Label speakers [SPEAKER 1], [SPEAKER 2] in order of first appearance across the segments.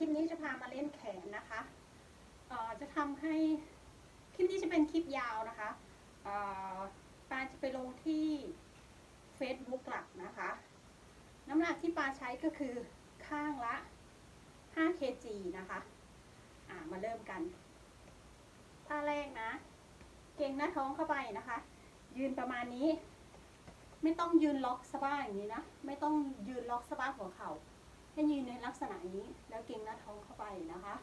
[SPEAKER 1] ลิปนี้จะพามาเล่นแขนนะคะจะทำให้คลิปนี้จะเป็นคลิปยาวนะคะปาจะไปลงที่ Facebook หลักนะคะ น้ำหนักที่ปาใช้ก็คือข้างละ 5 kg นะคะ อ่ามาเริ่มกันท่าแรกนะ เก่งหน้าท้องเข้าไปนะคะ ยืนประมาณนี้ ไม่ต้องยืนล็อกสะบ้าอย่างนี้นะ ไม่ต้องยืนล็อกสะบ้าหัวเขา่า ให้ยืนในลักษณะนี้ แล้วเก่งหน้าท้องเข้าไปนะคะ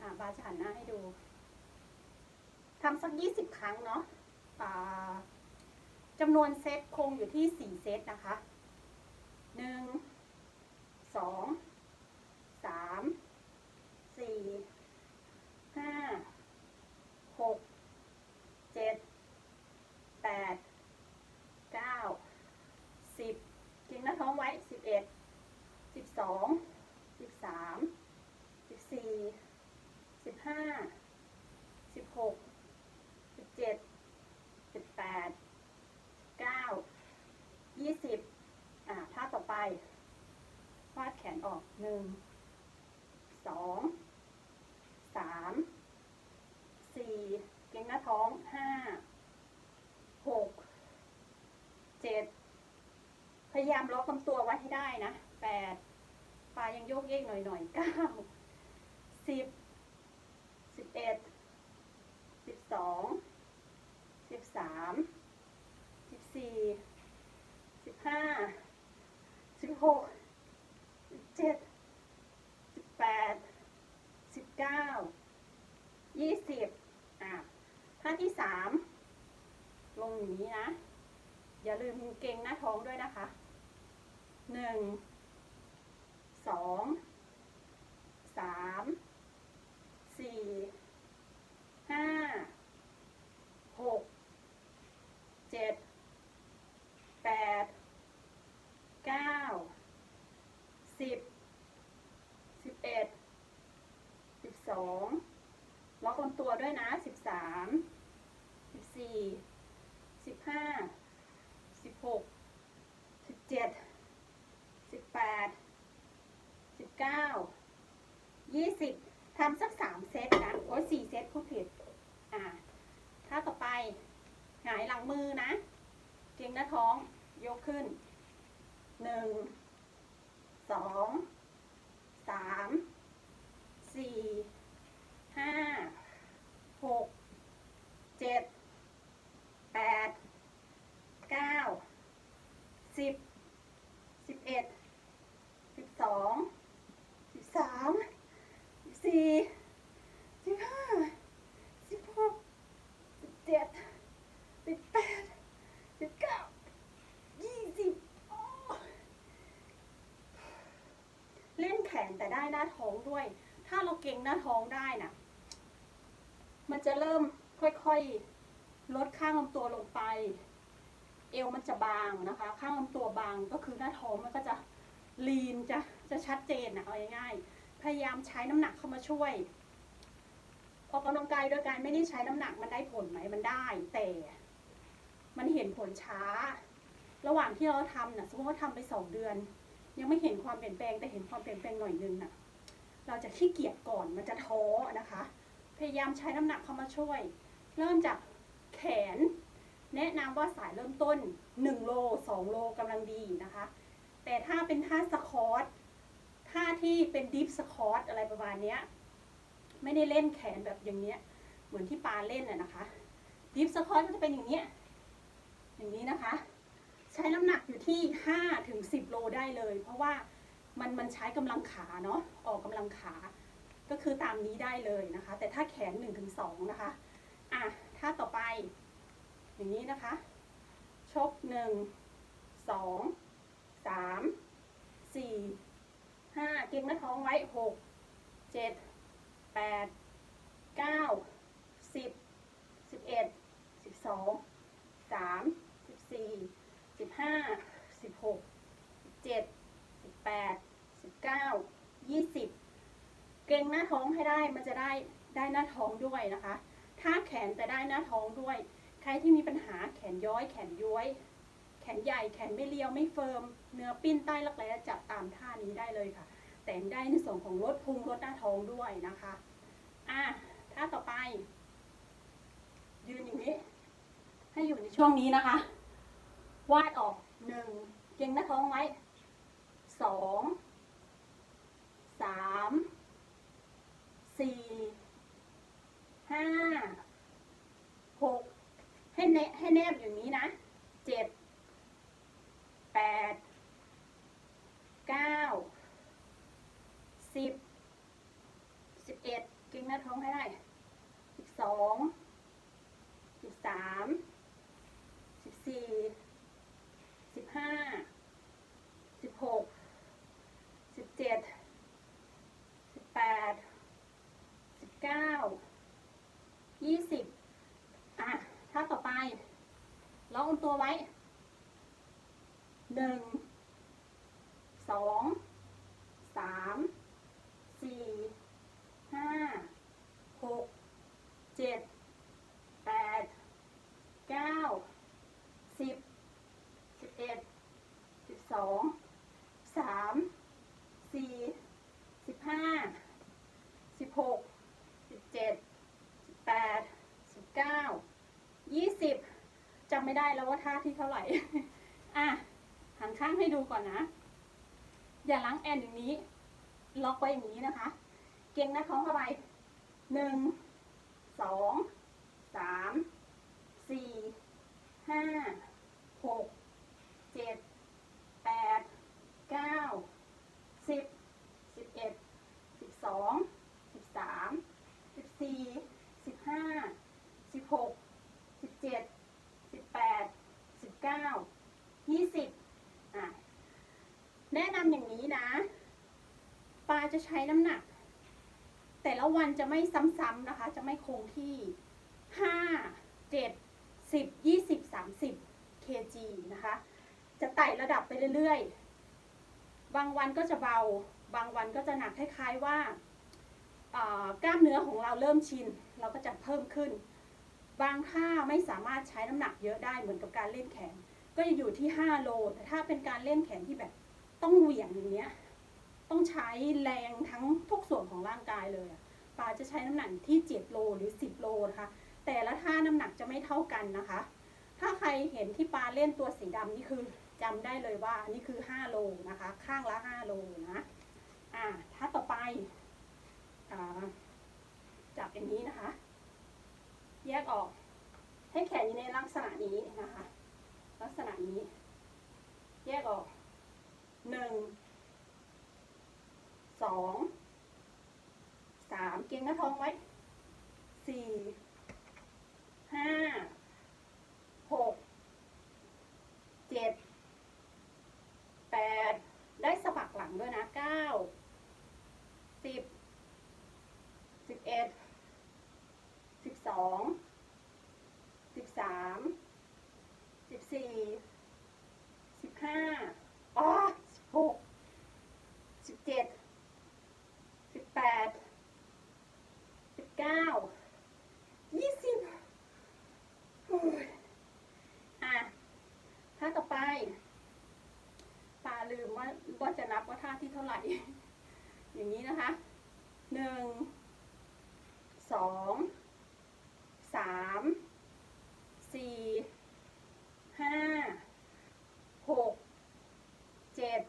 [SPEAKER 1] อ่าบาจะหันหน้าให้ดูทำสักยี่สิบครั้งเนาะจำนวนเซตคงอยู่ที่สี่เซตนะคะหนึ่งสองสามสี่ห้า หนึ่งสองสามสี่เก่งหน้าท้องห้าหกเจ็ดพยายามล็อกลำตัวไว้ให้ได้นะแปดปลายังโยกเยกหน่อยหน่อยเก้าสิบสิบเอ็ดสิบสองสิบสามสิบสี่สิบห้าสิบหกสิบเจ็ดสิบแปดสิบเก้า ยี่สิบอะท่าที่สามลงอย่างนี้นะ อย่าลืมเก่งหน้าท้องด้วยนะคะหนึ่งสองสามสี่ห้าหกเจ็ดแปดเก้าสิบสิบเอ็ดสิบสอง ล็อกลำตัวด้วยนะ 13 14 15 16 17 18 19 20ทำสัก 3 เซตนะ โอ้ย4เซตพูดผิด อ่า ถ้าต่อไปหายหลังมือนะ เกรงหน้าท้อง ยกขึ้น 1 2 น้าท้องด้วย ถ้าเราเก่งหน้าท้องได้น่ะ มันจะเริ่มค่อยๆลดข้างลำตัวลงไป เอวมันจะบางนะคะ ข้างลำตัวบางก็คือหน้าท้องมันก็จะลีนจะจะชัดเจนนะเอาง่ายๆพยายามใช้น้ำหนักเข้ามาช่วยออกกำลังกายโดยการไม่ได้ใช้น้ำหนักมันได้ผลไหมมันได้ แต่มันเห็นผลช้า ระหว่างที่เราทำน่ะสมมติว่าทำไปสองเดือน ยังไม่เห็นความเปลี่ยนแปลงแต่เห็นความเปลี่ยนแปลงหน่อยนึงน่ะ เราจะขี้เกียจก่อนมันจะท้อนะคะ พยายามใช้น้ำหนักเข้ามาช่วย เริ่มจากแขน แนะนำว่าสายเริ่มต้น 1 โล 2 โลกำลังดีนะคะ แต่ถ้าเป็นท่าสคอตท่าที่เป็นดิฟสคอตอะไรประมาณนี้ไม่ได้เล่นแขนแบบอย่างเนี้ยเหมือนที่ปาเล่นอะนะคะดิฟสคอตก็จะเป็นอย่างเนี้ยอย่างนี้นะคะ ใช้น้ำหนักอยู่ที่5ถึง10 โลได้เลย เพราะว่า มันมันใช้กำลังขาเนาะออกกำลังขา ก็คือตามนี้ได้เลยนะคะ แต่ถ้าแขน1ถึง2นะคะอะท่าต่อไป อย่างนี้นะคะ ชกหนึ่งสองสามสี่ห้าเก่งหน้าท้องไว้หกเจ็ดแปดเก้าสิ บสิบเอ็ดสิบสองสามสิบสี่สิบห้าสิบหกสิบเจ็ดสิบแปดสิบเก้ายี่สิบเก่งหน้าท้องให้ได้มันจะได้ได้หน้าท้องด้วยนะคะ ถ้าแขนแต่ได้หน้าท้องด้วย ใครที่มีปัญหาแขนย้อยแขนย้วยแขนใหญ่แขนไม่เรียวไม่เฟิร์ม เนื้อปิ้นใต้รักแร้จับตามท่านี้ได้เลยค่ะ แต่งได้ในส่วนของลดพุงลดหน้าท้องด้วยนะคะอะท่าต่อไป ยืนอย่างนี้ ให้อยู่ในช่วงนี้นะคะ วาดออกหนึ่งเก่งหน้าท้องไว้ สองสามสี่ห้าหกให้เนให้แนบอย่างนี้นะเจ็ดแปดเก้าสิบสิบเอ็ดเก่งหน้าท้องให้ได้สิบสอง สิบสาม สิบสี่ สิบห้า สิบหก สิบเจ็ด สิบแปด สิบเก้า ยี่สิบ อะท่าต่อไป ล็อกอมตัวไว้หนึ่งสองสามสี่ห้าหกเจ็ดแปดเก้าสิบสิบเอ็ดสิบสองสามสี่สิบห้าสิบหกสิบเจ็ดสิบแปดสิบเก้ายี่สิบ จำไม่ได้แล้วว่าท่าที่เท่าไหร่ อะหันข้างให้ดูก่อนนะ อย่าล้างแอนอย่างนี้ ล็อกไว้อย่างนี้นะคะ เก่งหนะท้องเข้าไปหนึ่งสองสามสี่ห้าหกเจ็ดแปดเก้าสิบสิบเอ็ดสิบสอง สิบสาม สิบสี่ สิบห้า สิบหก สิบเจ็ด สิบแปด สิบเก้า ยี่สิบอะ แนะนำอย่างนี้นะ ปลาจะใช้น้ำหนัก แต่ละวันจะไม่ซ้ำๆนะคะ จะไม่คงที่ห้าเจ็ดสิบยี่สิบสามสิบ kg นะคะ จะไต่ระดับไปเรื่อยๆ บางวันก็จะเบา บางวันก็จะหนักคล้ายๆว่าอ่ากล้ามเนื้อของเราเริ่มชิน เราก็จะเพิ่มขึ้น บางท่าไม่สามารถใช้น้ำหนักเยอะได้เหมือนกับการเล่นแขน ก็จะอยู่ที่ 5 โล แต่ถ้าเป็นการเล่นแขนที่แบบ ต้องเหวี่ยงอย่างเงี้ย ต้องใช้แรงทั้งทุกส่วนของร่างกายเลยอะปาจะใช้น้ำหนักที่7โลหรือ10โลนะคะ แต่ละท่าน้ำหนักจะไม่เท่ากันนะคะ ถ้าใครเห็นที่ปาเล่นตัวสีดำนี่คือจำได้เลยว่านี่คือ5โลนะคะ ข้างละ5โลนะอ่าท่าต่อไปอ่าจับอย่างนี้นะคะ แยกออกให้แขนอยู่ในลักษณะนี้นะคะ ลักษณะนี้ แยกออก หนึ่งสองสามเก่งหน้าท้องไว้สี่ห้าหก เจ็ด แปด ได้สะบักหลังด้วยนะ เก้า สิบ สิบเอ็ด สิบสอง สิบสาม สิบสี่ สิบห้าอ๋อสิบหก สิบเจ็ด สิบแปด สิบเก้า ยี่สิบโอ้ยอะท่าต่อไปปาลืมว่าว่า จะนับว่าท่าที่เท่าไหร่ อย่างนี้นะคะหนึ่งสองสามสี่ห้าหกเจ็ด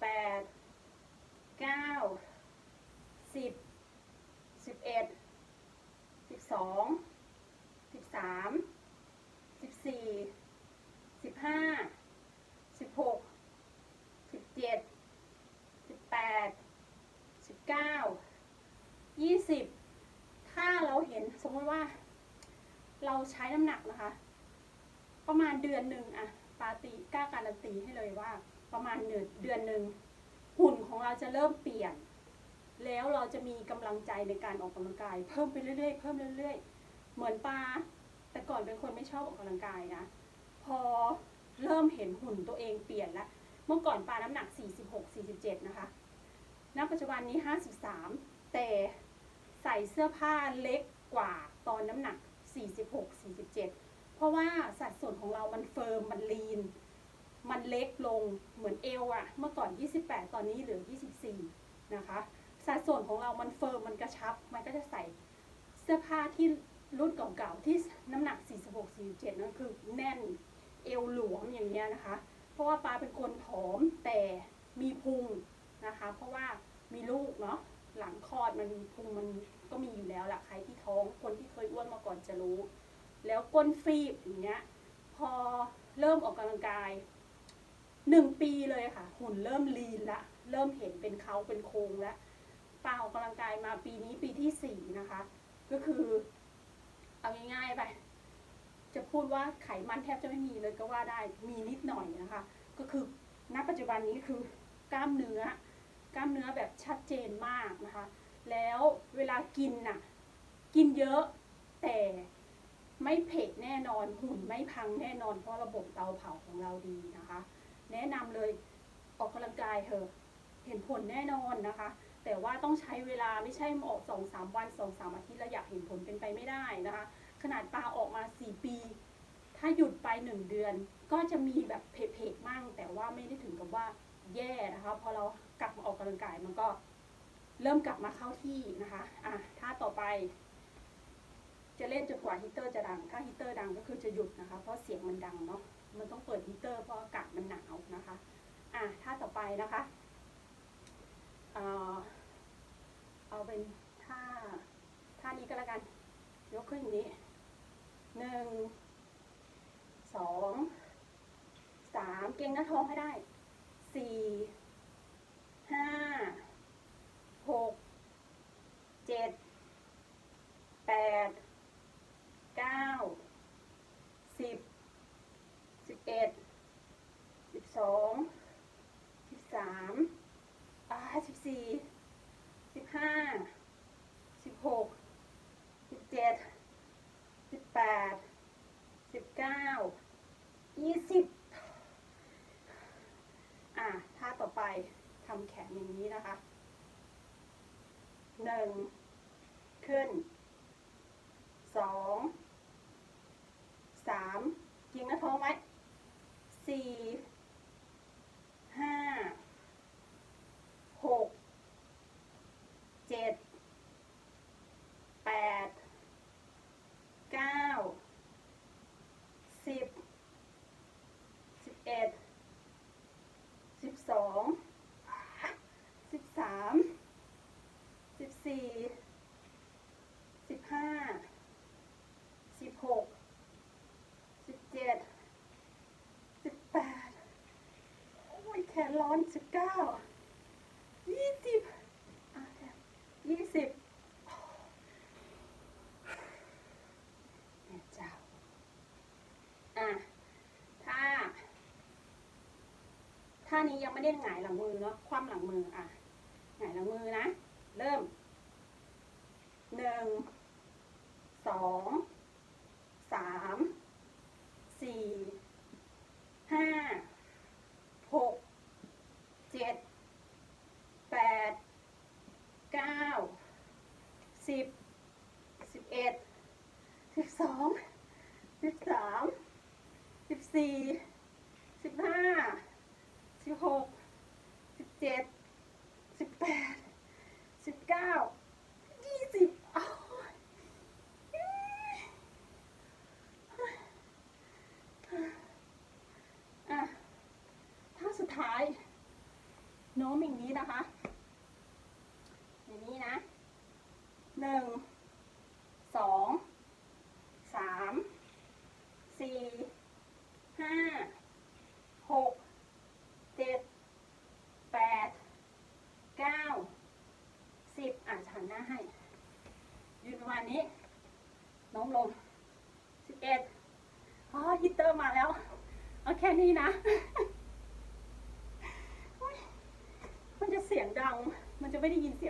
[SPEAKER 1] แปดเก้าสิบสิบเอ็ดสิบสองสิบสาม สิบสี่ สิบห้า สิบหก สิบเจ็ด สิบแปด สิบเก้า ยี่สิบ ถ้าเราเห็นสมมติว่า เรา ใช้น้ำหนักนะคะ ประมาณเดือนหนึ่งอะปาตีกล้าการันตีให้เลยว่า ประมาณเดือนเดือนหนึ่งหุ่นของเราจะเริ่มเปลี่ยน แล้วเราจะมีกำลังใจในการออกกำลังกาย เพิ่มไปเรื่อยๆเพิ่มเรื่อยๆ เหมือนปลาแต่ก่อนเป็นคนไม่ชอบออกกำลังกายนะ พอเริ่มเห็นหุ่นตัวเองเปลี่ยนแล้วเมื่อก่อนปลาน้ำหนัก 46 47 นะคะณปัจจุบันนี้ 53 แต่ใส่เสื้อผ้าเล็กกว่าตอนน้ำหนัก 46 47 เพราะว่าสัดส่วนของเรามันเฟิร์ม มันลีน มันเล็กลงเหมือนเอวอะเมื่อก่อน 28 ตอนนี้เหลือ 24 นะคะ สัดส่วนของเรามันเฟิร์ม มันกระชับ มันก็จะใส่เสื้อผ้าที่รุ่นเก่าๆที่น้ำหนัก 46 47 นั่นคือแน่นเอวหลวมอย่างเงี้ยนะคะ เพราะว่าปลาเป็นคนผอมแต่มีพุงนะคะ เพราะว่ามีลูกเนาะ หลังคลอดมันมีพุงมันก็มีอยู่แล้วแหละใครที่ท้องคนที่เคยอ้วนมาก่อนจะรู้ แล้วก้นฟีบอย่างเงี้ย พอเริ่มออกกำลังกายหนึ่งปีเลยค่ะ หุ่นเริ่มลีนละเริ่มเห็นเป็นเขาเป็นโครงล้วปาออกกำลังกายมาปีนี้ปีที่สี่นะคะ ก็คือ เอาง่ายๆไปจะพูดว่าไขมันแทบจะไม่มีเลยก็ว่าได้มีนิดหน่อยนะคะ ก็คือณปัจจุบันนี้คือกล้ามเนื้อ กล้ามเนื้อแบบชัดเจนมากนะคะ แล้วเวลากินน่ะ กินเยอะแต่ไม่เผ็ดแน่นอนหุ่นไม่พังแน่นอนเพราะระบบเตาเผาของเราดีนะคะ แนะนำเลยออกกำลังกายเถอะเห็นผลแน่นอนนะคะ แต่ว่าต้องใช้เวลาไม่ใช่ออกสองสามวันสองสามอาทิตย์แล้วอยากเห็นผลเป็นไปไม่ได้นะคะ ขนาดปลาออกมาสี่ปี ถ้าหยุดไปหนึ่งเดือน ก็จะมีแบบเผ็ดๆมั่ง แต่ว่าไม่ได้ถึงกับว่าแย่นะคะพอเรา กลับมาออกกำลังกายมันก็เริ่มกลับมาเข้าที่นะคะอะถ้าต่อไป จะเล่นจนกว่าฮีเตอร์จะดัง ถ้าฮีเตอร์ดังก็คือจะหยุดนะคะ เพราะเสียงมันดังเนาะ มันต้องเปิดฮีเตอร์เพราะอากาศมันหนาวนะคะอะถ้าต่อไปนะคะเอ่อเอาเป็นท่าท่านี้ก็แล้วกัน ยกขึ้นอย่างนี้หนึ่งสองสามเก่งหน้าท้องให้ได้สี่ ห้าหกเจ็ดแปดเก้าสิบสิบเอ็ดสิบสองสิบสามอ่าสิบสี่สิบห้าสิบหกสิบเจ็ดสิบแปดสิบเก้า ยี่สิบ อะท่าต่อไปทำแข นอย่างนี้นะคะหนึ่งขึ้นสองสามยิงหน้าท้องไว้สี่ ห้า หก เจ็ด แปด เก้า สิบ สิบเอ็ด สิบสอง สิบสาม สิบสี่สิบห้าสิบหกสิบเจ็ดสิบแปดโอ้ยแขนร้อนสิบเก้ายี่สิบยี่สิบแม่เจ้าอะถ้าท่านี้ยังไม่ได้หงายหลังมือเนาะคว่ำหลังมืออะหงายหลังมือนะ เริ่ม หนึ่งสองสามสี่ห้าหกเจ็ดแปดเก้าสิบสิบเอ็ดสิบสองสิบสามสิบสี่บห้า สิบหก สิบเจ็ด สิบแปด สิบเก้า ยี่สิบอ้าวอะท่าสุดท้าย โน้ม อย่างนี้นะคะ อย่างนี้นะหนึ่งสองสามสี่ห้าหกเจ็ดแปดเก้าสิบอ่านหันหน้าให้ ยืนประมาณนี้น้อมลงสิบเอ็ดอ๋อฮิตเตอร์มาแล้ว เอาแค่นี้นะ อุ๊ยมันจะเสียงดัง มันจะ ไม่ได้ยินเสียง